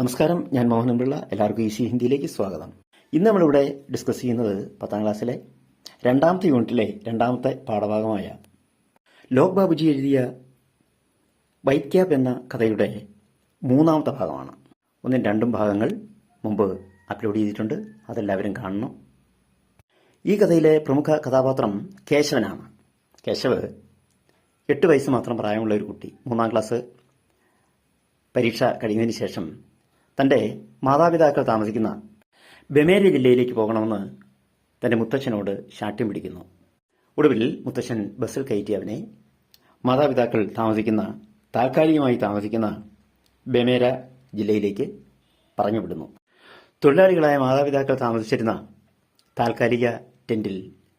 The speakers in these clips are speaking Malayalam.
നമസ്കാരം ഞാൻ മോഹനൻ പിള്ള. എല്ലാവർക്കും ഈസി ഹിന്ദിയിലേക്ക് സ്വാഗതം. ഇന്ന് നമ്മളിവിടെ ഡിസ്കസ് ചെയ്യുന്നത് പത്താം ക്ലാസ്സിലെ രണ്ടാമത്തെ യൂണിറ്റിലെ രണ്ടാമത്തെ പാഠഭാഗമായ ലോക് ബാബുജി എഴുതിയ വൈറ്റ് ക്യാബ് എന്ന കഥയുടെ മൂന്നാമത്തെ ഭാഗമാണ്. ഒന്നും രണ്ടും ഭാഗങ്ങൾ മുമ്പ് അപ്ലോഡ് ചെയ്തിട്ടുണ്ട്. അതെല്ലാവരും കാണണം. ഈ കഥയിലെ പ്രമുഖ കഥാപാത്രം കേശവനാണ്. കേശവ് എട്ട് വയസ്സ് മാത്രം പ്രായമുള്ള ഒരു കുട്ടി. മൂന്നാം ക്ലാസ് പരീക്ഷ കഴിഞ്ഞതിന് ശേഷം തന്റെ മാതാപിതാക്കൾ താമസിക്കുന്ന ബമേരി ജില്ലയിലേക്ക് പോകണമെന്ന് തന്റെ മുത്തച്ഛനോട് ശാഠ്യം പിടിക്കുന്നു. ഒടുവിൽ മുത്തച്ഛൻ ബസ്സിൽ കയറ്റി അവനെ മാതാപിതാക്കൾ താമസിക്കുന്ന താൽക്കാലികമായി താമസിക്കുന്ന ബമേര ജില്ലയിലേക്ക് പറഞ്ഞുവിടുന്നു. തൊഴിലാളികളായ മാതാപിതാക്കൾ താമസിച്ചിരുന്ന താൽക്കാലിക ടെന്റിൽ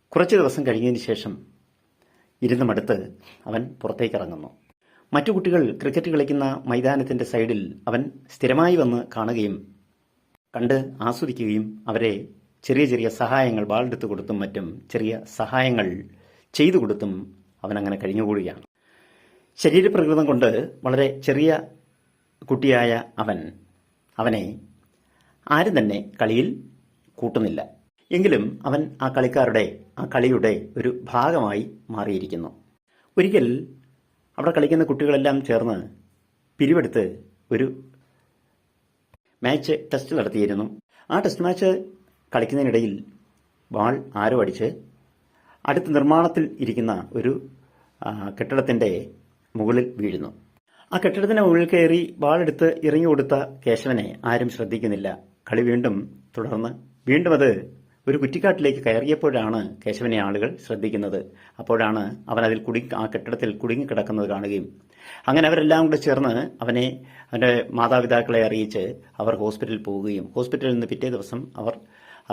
കുറച്ച് ദിവസം കഴിഞ്ഞതിന് ശേഷം ഇരുന്ന് മടുത്ത് അവൻ പുറത്തേക്ക് ഇറങ്ങുന്നു. മറ്റു കുട്ടികൾ ക്രിക്കറ്റ് കളിക്കുന്ന മൈതാനത്തിന്റെ സൈഡിൽ അവൻ സ്ഥിരമായി വന്ന് കാണുകയും കണ്ട് ആസ്വദിക്കുകയും അവരെ ചെറിയ ചെറിയ സഹായങ്ങൾ ബാളെടുത്ത് കൊടുത്തും മറ്റും ചെറിയ സഹായങ്ങൾ ചെയ്തു കൊടുത്തും അവൻ അങ്ങനെ കഴിഞ്ഞുകൂടുകയാണ്. ശരീരപ്രകൃതം കൊണ്ട് വളരെ ചെറിയ കുട്ടിയായ അവൻ അവനെ ആരും തന്നെ കളിയിൽ കൂട്ടുന്നില്ല. എങ്കിലും അവൻ ആ കളിക്കാരുടെ ആ കളിയുടെ ഒരു ഭാഗമായി മാറിയിരിക്കുന്നു. ഒരിക്കൽ അവിടെ കളിക്കുന്ന കുട്ടികളെല്ലാം ചേർന്ന് പിരിവെടുത്ത് ഒരു മാച്ച് ടെസ്റ്റ് നടത്തിയിരുന്നു. ആ ടെസ്റ്റ് മാച്ച് കളിക്കുന്നതിനിടയിൽ ബാൾ ആരോ അടിച്ച് അടുത്ത നിർമ്മാണത്തിൽ ഇരിക്കുന്ന ഒരു കെട്ടിടത്തിന്റെ മുകളിൽ വീഴുന്നു. ആ കെട്ടിടത്തിന്റെ മുകളിൽ കയറി ബാളെടുത്ത് ഇറങ്ങി കൊടുത്ത കേശവനെ ആരും ശ്രദ്ധിക്കുന്നില്ല. കളി വീണ്ടും തുടർന്ന് വീണ്ടും അത് ഒരു കുറ്റിക്കാട്ടിലേക്ക് കയറിയപ്പോഴാണ് കേശവനെ ആളുകൾ ശ്രദ്ധിക്കുന്നത്. അപ്പോഴാണ് അവൻ അതിൽ കുടി ആ കെട്ടിടത്തിൽ കുടുങ്ങിക്കിടക്കുന്നത് കാണുകയും അങ്ങനെ അവരെല്ലാം കൂടെ ചേർന്ന് അവനെ അവന്റെ മാതാപിതാക്കളെ അറിയിച്ച് അവർ ഹോസ്പിറ്റലിൽ പോവുകയും ഹോസ്പിറ്റലിൽ നിന്ന് പിറ്റേ ദിവസം അവർ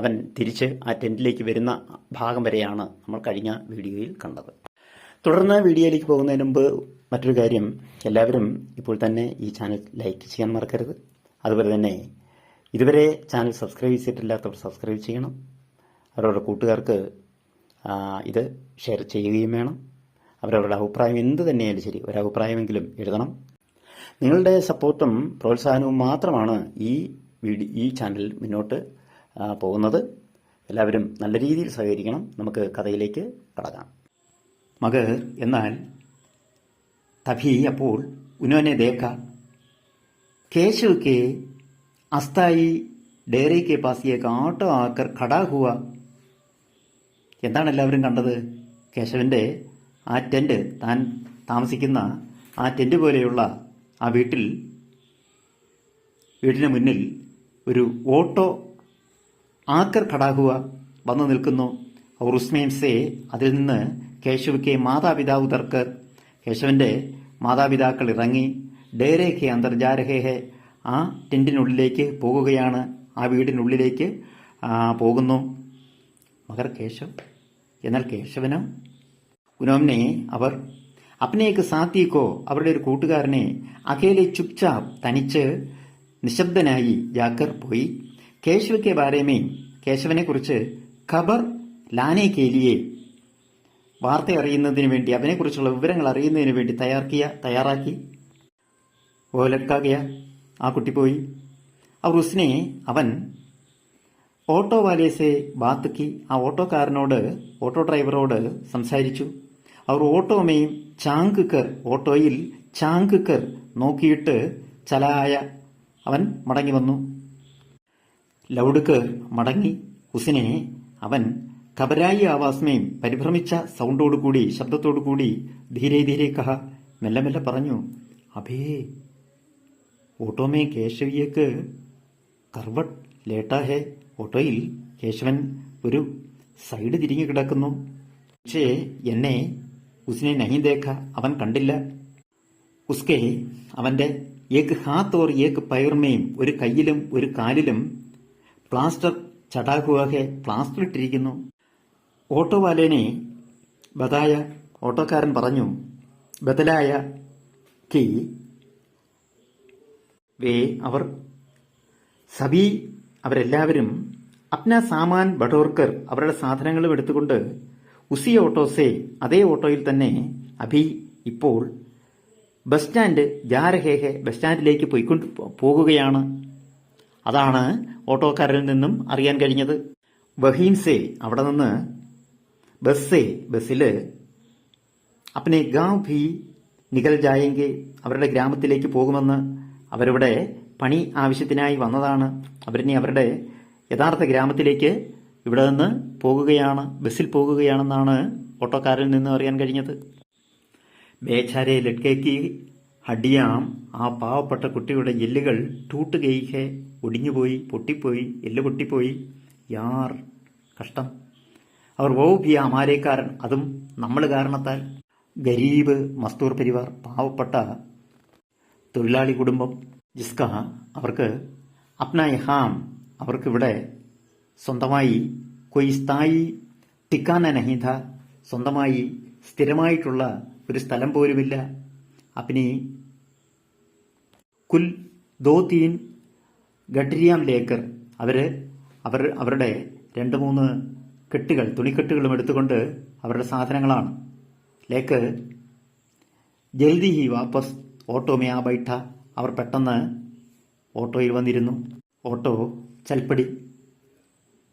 അവൻ തിരിച്ച് ആ ടെന്റിലേക്ക് വരുന്ന ഭാഗം വരെയാണ് നമ്മൾ കഴിഞ്ഞ വീഡിയോയിൽ കണ്ടത്. തുടർന്ന് വീഡിയോയിലേക്ക് പോകുന്നതിന് മുമ്പ് മറ്റൊരു കാര്യം എല്ലാവരും ഇപ്പോൾ തന്നെ ഈ ചാനൽ ലൈക്ക് ചെയ്യാൻ മറക്കരുത്. അതുപോലെ തന്നെ ഇതുവരെ ചാനൽ സബ്സ്ക്രൈബ് ചെയ്തിട്ടില്ലാത്തവർ സബ്സ്ക്രൈബ് ചെയ്യണം. അവരവരുടെ കൂട്ടുകാർക്ക് ഇത് ഷെയർ ചെയ്യുകയും വേണം. അവരവരുടെ അഭിപ്രായം എന്ത് തന്നെയാലും ശരി ഒരു എഴുതണം. നിങ്ങളുടെ സപ്പോർട്ടും പ്രോത്സാഹനവും മാത്രമാണ് ഈ വീഡിയോ ഈ ചാനൽ മുന്നോട്ട് പോകുന്നത്. എല്ലാവരും നല്ല രീതിയിൽ സഹകരിക്കണം. നമുക്ക് കഥയിലേക്ക് കടക്കാം. മകർ എന്നാൽ തഭി അപ്പോൾ ഉനോനെ ദേക്ക. കേശു കെ അസ്തായി ഡേറി കെ പാസ് ഏക ആട്ടോ ആക്കർ ഖടാ ഹുവ എന്താണ് എല്ലാവരും കണ്ടത്? കേശവന്റെ ആ ടെന്റ് താൻ താമസിക്കുന്ന ആ ടെന്റ് പോലെയുള്ള ആ വീട്ടിൽ വീടിന് മുന്നിൽ ഒരു ഓട്ടോ ആക്കർ കടാകുക വന്നു നിൽക്കുന്നു. അവർ അതിൽ നിന്ന് കേശവയ്ക്ക് മാതാപിതാവ് തർക്കർ. കേശവന്റെ മാതാപിതാക്കൾ ഇറങ്ങി ഡേരേഹെ അന്തർജാരഹേഹെ അന്തർജാരഹേ ആ ടെന്റിനുള്ളിലേക്ക് പോകുകയാണ്. ആ വീടിനുള്ളിലേക്ക് പോകുന്നു. മകർ കേശവ് എന്നാൽ കേശവനോ ഉനോമിനെ അവർ അപ്നേക്ക് സാത്തിക്കോ അവരുടെ ഒരു കൂട്ടുകാരനെ അഖേലെ ചുപ്ചാപ് തനിച്ച് നിശബ്ദനായി ജാക്കർ പോയി. കേശവയ്ക്ക് ബാരേമേ കേശവനെ കുറിച്ച് ഖബർ ലാനെ കേലിയെ വാർത്ത അറിയുന്നതിന് വേണ്ടി അവനെക്കുറിച്ചുള്ള വിവരങ്ങൾ അറിയുന്നതിന് വേണ്ടി തയ്യാറാക്കിയ തയ്യാറാക്കി. ഓലക്കാകയാ ആ കുട്ടി പോയി. അവർ ഉസ്നെ അവൻ ഓട്ടോ വാലേസെ ബാത്തുക്കി ആ ഓട്ടോക്കാരനോട് ഓട്ടോ ഡ്രൈവറോട് സംസാരിച്ചു. അവർ ഓട്ടോമേയും ചാങ്കുക്കർ ഓട്ടോയിൽ ചാങ്കുക്കർ നോക്കിയിട്ട് ചലായ അവൻ മടങ്ങി വന്നു. ലൗഡുക്ക് മടങ്ങി. ഹുസിനെ അവൻ ഖബരായി ആവാസ്മയും പരിഭ്രമിച്ച സൗണ്ടോടുകൂടി ശബ്ദത്തോടുകൂടി ധീരെ ധീരെ കഹ മെല്ലെ മെല്ലെ പറഞ്ഞു അഭേ ഓട്ടോമേ കേശവിയേക്ക് കർവട്ട് ലേട്ടാ ഹേ. ഓട്ടോയിൽ കേശവൻ ഒരു സൈഡ് തിരിഞ്ഞു കിടക്കുന്നു. പക്ഷേ എന്നെ ഉസ്നെ നഹി ദേഖ അവൻ കണ്ടില്ല. ഉസ്കെ അവന്റെ ഏക്ക് ഹാത്ത് ഓർ ഏക്ക് പയർമേയും ഒരു കയ്യിലും ഒരു കാലിലും പ്ലാസ്റ്റർ ചടാകുവാകെ പ്ലാസ്റ്റർ ഇട്ടിരിക്കുന്നു ഓട്ടോ വാലേനെ ബദായ ഓട്ടോക്കാരൻ പറഞ്ഞു ബദലായ കി വേ അവർ സബി അവരെല്ലാവരും അപ്ന സാമാൻ ബഡോർക്കർ അവരുടെ സാധനങ്ങളും എടുത്തുകൊണ്ട് ഉസി ഓട്ടോസെ അതേ ഓട്ടോയിൽ തന്നെ അഭി ഇപ്പോൾ ബസ് സ്റ്റാൻഡ് ജാരഹേഹെ ബസ് സ്റ്റാൻഡിലേക്ക് പോയിക്കൊണ്ട് പോകുകയാണ്. അതാണ് ഓട്ടോക്കാരിൽ നിന്നും അറിയാൻ കഴിഞ്ഞത്. വഹീംസേ അവിടെ നിന്ന് ബസ്സേ ബസ്സിൽ അപ്പനെ ഗാവ് ഭി നികൽ ജായെങ്കിൽ അവരുടെ ഗ്രാമത്തിലേക്ക് പോകുമെന്ന് അവരിവിടെ പണി ആവശ്യത്തിനായി വന്നതാണ്. അവരിനി അവരുടെ യഥാർത്ഥ ഗ്രാമത്തിലേക്ക് ഇവിടെ നിന്ന് പോകുകയാണ് ബസ്സിൽ പോകുകയാണെന്നാണ് ഓട്ടോക്കാരിൽ നിന്ന് അറിയാൻ കഴിഞ്ഞത്. ബേച്ചാരെ ലഡ്കേക്ക് ഹഡിയാം ആ പാവപ്പെട്ട കുട്ടിയുടെ എല്ലുകൾ ടൂട്ട് ഗെയ്ഹെ ഒടിഞ്ഞുപോയി പൊട്ടിപ്പോയി എല്ല് പൊട്ടിപ്പോയി. യാർ കഷ്ടം. അവർ വോ ഭി അമാരേക്കാരൻ അതും നമ്മൾ കാരണത്താൽ. ഗരീബ് മസ്തൂർ പരിവാർ പാവപ്പെട്ട തൊഴിലാളി കുടുംബം. ജിസ്ക അവർക്ക് അപ്നായ ഹാം അവർക്കിവിടെ സ്വന്തമായി കൊയ് സ്ഥായി ടിക്കാന നഹീത സ്വന്തമായി സ്ഥിരമായിട്ടുള്ള ഒരു സ്ഥലം പോലുമില്ല. അപ്പിനി കുൽ ദോ തീൻ ഗഡ്രിയാം ലേക്കർ അവർ അവർ അവരുടെ രണ്ട് മൂന്ന് കെട്ടുകൾ തുണിക്കെട്ടുകളും എടുത്തുകൊണ്ട് അവരുടെ സാധനങ്ങളാണ്. ലേക്ക് ജൽദി ഹി വാപ്പസ് ഓട്ടോ മേ ആ അവർ പെട്ടെന്ന് ഓട്ടോയിൽ വന്നിരുന്നു ഓട്ടോ ചൽപ്പടി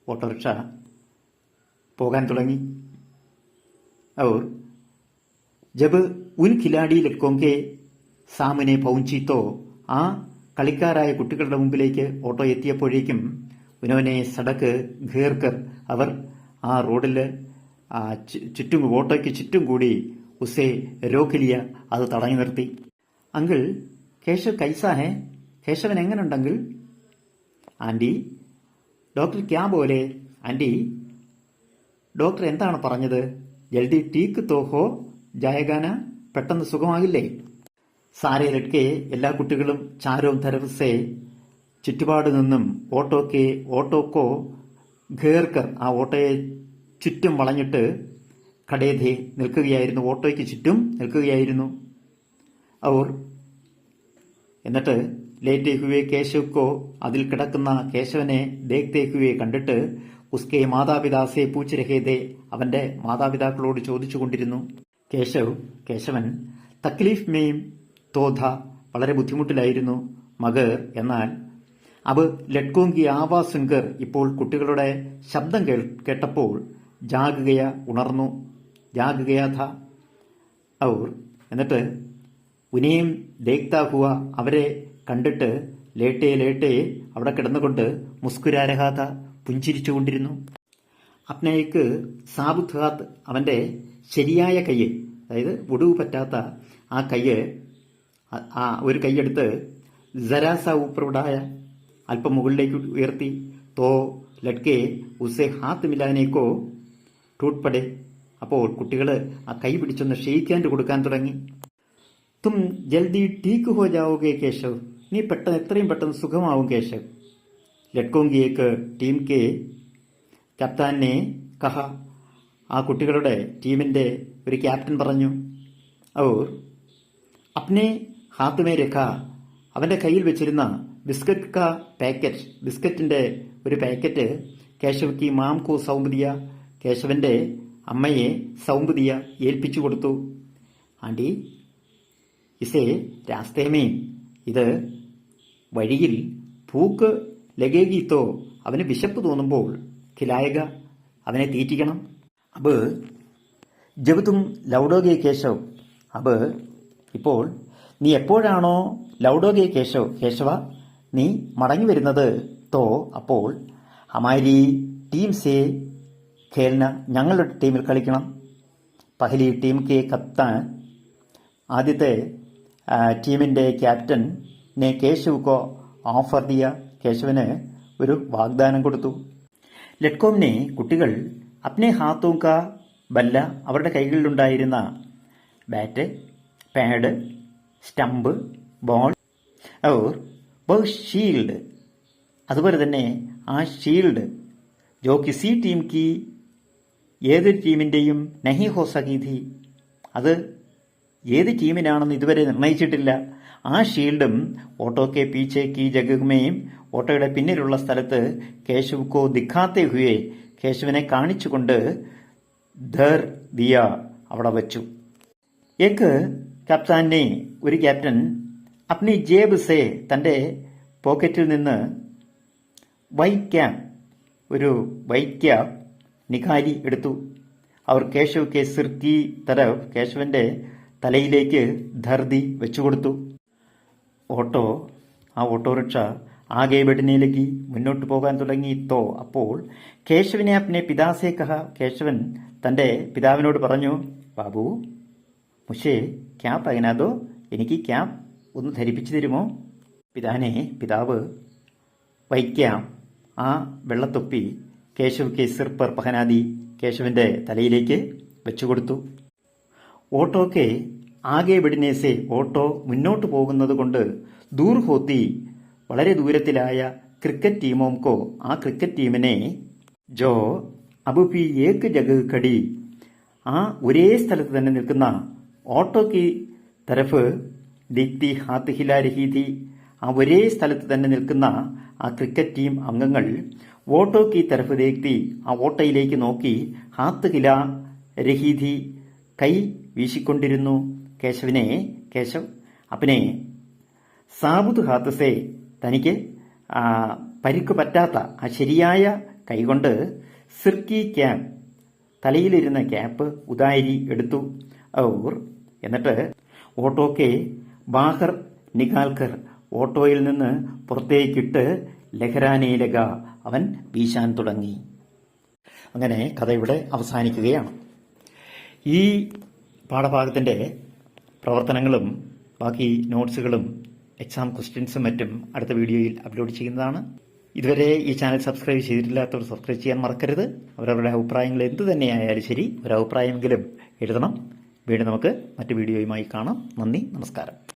ഓട്ടോറിക്ഷ പോകാൻ തുടങ്ങി और जब ഉൻ ഖിലാഡി ലഡ്കോങ്കെ സാമനെ പൗഞ്ചിത്തോ ആ കളിക്കാരായ കുട്ടികളുടെ മുമ്പിലേക്ക് ഓട്ടോ എത്തിയപ്പോഴേക്കും ഉനോനെ സടക്ക് ഘേർക്കർ അവർ ആ റോഡിൽ ആ ചു- ചുറ്റും ഓട്ടോയ്ക്ക് ചുറ്റും കൂടി ഉസേ രോഖിലിയ അത് തടഞ്ഞു നിർത്തി അങ്കിൾ കേശവ് കൈസാ ഹേ കേശവൻ എങ്ങനെയുണ്ടെങ്കിൽ ആന്റി ഡോക്ടർ ക്യാ പോലെ? ആന്റി ഡോക്ടർ എന്താണ് പറഞ്ഞത്? ജൽദി ടീക്ക് തോഹോ ജായഗാന പെട്ടെന്ന് സുഖമാകില്ലേ? സാരെ ലഡ്കെ എല്ലാ കുട്ടികളും ചാരോം തരവസേ ചുറ്റുപാട് നിന്നും ഓട്ടോക്കെ ഓട്ടോക്കോ ഘേർക്കർ ആ ഓട്ടോയെ ചുറ്റും വളഞ്ഞിട്ട് കടേധെ നിൽക്കുകയായിരുന്നു ഓട്ടോയ്ക്ക് ചുറ്റും നിൽക്കുകയായിരുന്നു. അവർ എന്നിട്ട് ലേറ്റ് ഹുവെ കേശവ് കോ അതിൽ കിടക്കുന്ന കേശവനെ ദേഖ്തേ ഹുവെ കണ്ടിട്ട് ഉസ്കെ മാതാപിതാസെ പൂച്ച് രഹേദേ അവന്റെ മാതാപിതാക്കളോട് ചോദിച്ചു കൊണ്ടിരുന്നു കേശവ് കേശവൻ തക്ലീഫ് മെയും തോധ വളരെ ബുദ്ധിമുട്ടിലായിരുന്നു മകർ എന്നാൽ അബ് ലഡ്കോങ്കി ആവാ സിംഗർ ഇപ്പോൾ കുട്ടികളുടെ ശബ്ദം കേട്ടപ്പോൾ ജാഗുകയ ഉണർന്നു ജാഗുകയാഥ ഔർ എന്നിട്ട് ഉനയും ദേഖ്താ ഹുവ അവരെ കണ്ടിട്ട് ലേട്ടേ ലേട്ടേ അവിടെ കിടന്നുകൊണ്ട് മുസ്കുരാരഹാത പുഞ്ചിരിച്ചുകൊണ്ടിരുന്നു. അപ്നയ്ക്ക് സാബുത് അവന്റെ ശരിയായ കയ്യ് അതായത് ഒടുവ് പറ്റാത്ത ആ കയ്യ് ആ- ഒരു കൈയെടുത്ത് ജരാസ ഊപ്രവിടായ അല്പം മുകളിലേക്ക് ഉയർത്തി തോ ലഡ്കെ ഉസെ ഹാത്ത് മിലാനേക്കോ ടൂട്ട്പടെ അപ്പോൾ കുട്ടികൾ ആ കൈ പിടിച്ചൊന്ന് ഷെയ്ക്കാന്റെ കൊടുക്കാൻ തുടങ്ങി. തും ജൽദി ടീക്ക് ഹോ ജാവോगे കേശവ് നീ പെട്ടെന്ന് എത്രയും പെട്ടെന്ന് സുഖമാവും കേശവ് ലഡ്കോങ്കിയേക്ക് ടീം കെ കപ്താനെ കഹ ആ കുട്ടികളുടെ ടീമിന്റെ ഒരു ക്യാപ്റ്റൻ പറഞ്ഞു। ഔർ അപ്നെ ഹാത്തുമേ രഖ അവന്റെ കയ്യിൽ വെച്ചിരുന്ന ബിസ്ക്കറ്റ് കാ പാക്കറ്റ് ബിസ്ക്കറ്റിന്റെ ഒരു പാക്കറ്റ് കേശവ് കി മാം കോ സൗമ്പതിയ കേശവന്റെ അമ്മയെ സൗമ്പതിയ ഏൽപ്പിച്ചു കൊടുത്തു। ആണ്ടി ഇസേ രാസ്തേമേ. ഇത് വഴിയിൽ പൂക്ക് ലഗേഗീത്തോ അവന് വിശപ്പ് തോന്നുമ്പോൾ ഖിലായക അവനെ തീറ്റിക്കണം. അബ് ജബുതും ലൗഡോഗെ കേശവ്. അബ് ഇപ്പോൾ നീ എപ്പോഴാണോ ലൗഡോഗെ കേശവ് കേശവ നീ മടങ്ങി വരുന്നത്? തോ അപ്പോൾ അമാരി ടീം സേ ഖേൽന ഞങ്ങളുടെ ടീമിൽ കളിക്കണം. പഹലി ടീം കെ കത്താൻ ആദ്യത്തെ ടീമിന്റെ ക്യാപ്റ്റൻ നെ കോ ഓഫർ ദിയ കേശവന് ഒരു വാഗ്ദാനം കൊടുത്തു. ലഡ്കോമിനെ കുട്ടികൾ അപ്നെ ഹാത്തും കാ ബല്ല അവരുടെ കൈകളിലുണ്ടായിരുന്ന ബാറ്റ് പാഡ് സ്റ്റമ്പ് ബോൾ ഓർ ബോ ഷീൽഡ്. അതുപോലെ തന്നെ ആ ഷീൽഡ് ജോ കിസി ടീം കി ഏതൊരു ടീമിന്റെയും നഹി ഹോ സകീതി അത് ഏത് ടീമിനാണെന്ന് ഇതുവരെ നിർണയിച്ചിട്ടില്ല. ആ ഷീൽഡും ഓട്ടോ കെ പീച്ചെ കി ജഗുമയും ഓട്ടോയുടെ പിന്നിലുള്ള സ്ഥലത്ത് കേശവ് കോ ദിഖാത്തെ ഹുയെ കേശവിനെ കാണിച്ചുകൊണ്ട് ധർ ദിയ അവിടെ വച്ചു. എക്ക് കപ്താനെ ഒരു ക്യാപ്റ്റൻ അപ്നി ജേബ് സേ തന്റെ പോക്കറ്റിൽ നിന്ന് വൈറ്റ് ക്യാപ് ഒരു വൈറ്റ് ക്യാപ് നിഖാരി എടുത്തു. അവർ കേശവ് കെ സിർക്കി തരവ് കേശവന്റെ തലയിലേക്ക് ധർതി വെച്ചുകൊടുത്തു. ഓട്ടോ ആ ഓട്ടോറിക്ഷ ആകെ ബെഡിനയിലേക്ക് മുന്നോട്ട് പോകാൻ തുടങ്ങി. തോ അപ്പോൾ കേശവിനെ അപ്നെ പിതാസേ കഹ. കേശവൻ തന്റെ പിതാവിനോട് പറഞ്ഞു ബാബു മുഷേ ക്യാപ്പ് അതിനാതോ എനിക്ക് ക്യാപ്പ് ഒന്ന് ധരിപ്പിച്ചു തരുമോ? പിതാനെ പിതാവ് വൈക്കാം ആ വെള്ളത്തൊപ്പി കേശവ് കെ സിർ പഹനാദി കേശവന്റെ തലയിലേക്ക് വെച്ചുകൊടുത്തു. ഓട്ടോക്കെ ആകെ വെടിനേസെ ഓട്ടോ മുന്നോട്ട് പോകുന്നത് കൊണ്ട് ദൂർ ഹോത്തി വളരെ ദൂരത്തിലായ ക്രിക്കറ്റ് ടീമോംകോ ആ ക്രിക്കറ്റ് ടീമിനെ ജോ അബുപി ഏക്ക് ജഗ് കടി. ആ ഒരേ സ്ഥലത്ത് തന്നെ നിൽക്കുന്ന ഓട്ടോക്ക് തരഫ് ദീപ്തി ഹാത്ത് ഹിലാരഹീതി ആ ഒരേ സ്ഥലത്ത് തന്നെ നിൽക്കുന്ന ആ ക്രിക്കറ്റ് ടീം അംഗങ്ങൾ ഓട്ടോക്ക് തരഫ് ദേക്തി ആ ഓട്ടോയിലേക്ക് നോക്കി ഹാത്ത് ഹില രഹീതി കൈ വീശിക്കൊണ്ടിരുന്നു. കേശവിനെ കേശവ് അപ്പനെ സാബുദ് ഹാത്തസെ തനിക്ക് പരിക്ക് പറ്റാത്ത ആ ശരിയായ കൈകൊണ്ട് സിർക്കി ക്യാപ് തലയിലിരുന്ന ക്യാപ്പ് ഉദാരി എടുത്തു. ഔർ എന്നിട്ട് ഓട്ടോക്കെ ബാഹർ നിഗാൽക്കർ ഓട്ടോയിൽ നിന്ന് പുറത്തേക്കിട്ട് ലഹരാനയിലക അവൻ വീശാൻ തുടങ്ങി. അങ്ങനെ കഥ ഇവിടെ അവസാനിക്കുകയാണ്. ഈ പാഠഭാഗത്തിന്റെ പ്രവർത്തനങ്ങളും ബാക്കി നോട്ട്സുകളും എക്സാം ക്വസ്റ്റ്യൻസും മറ്റും അടുത്ത വീഡിയോയിൽ അപ്ലോഡ് ചെയ്യുന്നതാണ്. ഇതുവരെ ഈ ചാനൽ സബ്സ്ക്രൈബ് ചെയ്തിട്ടില്ലാത്തവർ സബ്സ്ക്രൈബ് ചെയ്യാൻ മറക്കരുത്. അവരവരുടെ അഭിപ്രായങ്ങൾ എന്ത് തന്നെയായാലും ശരി ഒരു അഭിപ്രായമെങ്കിലും എഴുതണം. വീണ്ടും നമുക്ക് മറ്റു വീഡിയോയുമായി കാണാം. നന്ദി നമസ്കാരം.